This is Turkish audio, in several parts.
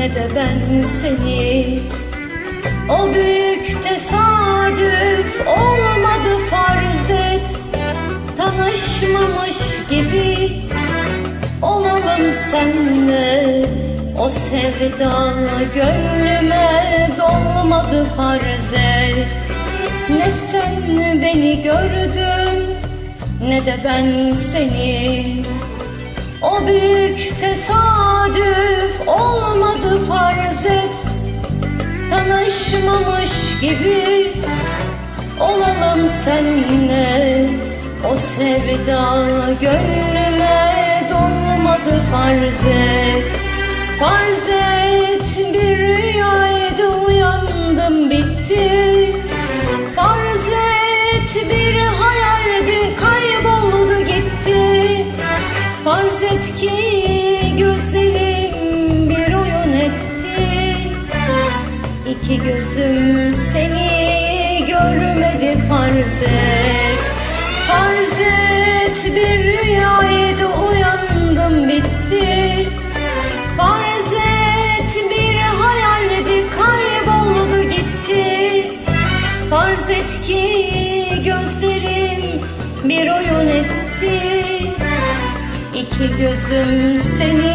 ne de ben seni. O büyük tesadüf olmadı farz et. Tanışmamış gibi olalım senle. O sevda gönlüme dolmadı farz et. Ne sen beni gördün ne de ben seni Büyük tesadüf olmadı farz et. Tanışmamış gibi olalım seninle O sevda gönlüme dolmadı farz et. Farz et bir rüyaydı uyandım Farz et ki gözlerim bir oyun etti. İki gözüm seni görmedi farz et. Farz et bir rüyaydı uyandım bitti. Farz et bir hayaldi kayboldu gitti. Farz et ki gözlerim bir oyun etti İki gözüm seni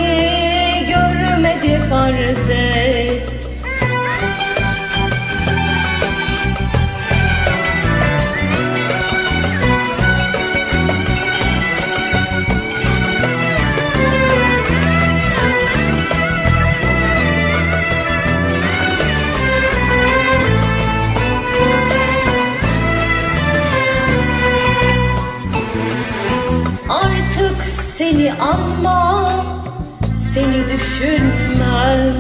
seni anmam, seni düşünmem.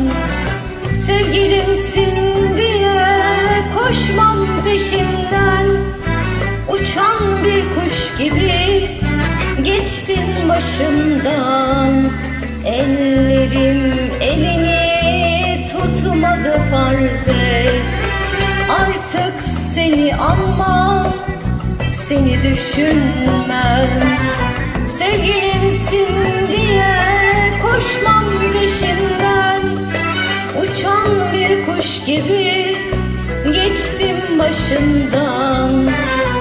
Sevgilimsin diye koşmam peşinden. Uçan bir kuş gibi geçtin başımdan. Ellerim elini tutmadı farz Artık seni anmam seni düşünmem kuş gibi geçtim başından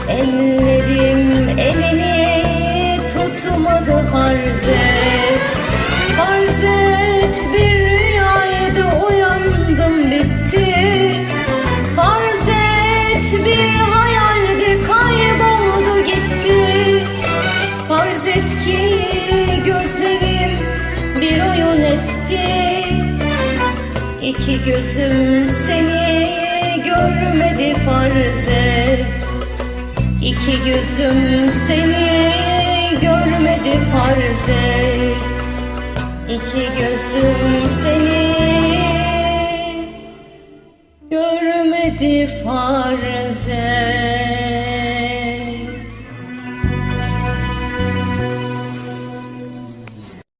Ellerim elini tutmadı farz İki gözüm seni görmedi farz et. İki gözüm seni görmedi farz et. İki gözüm seni görmedi farz et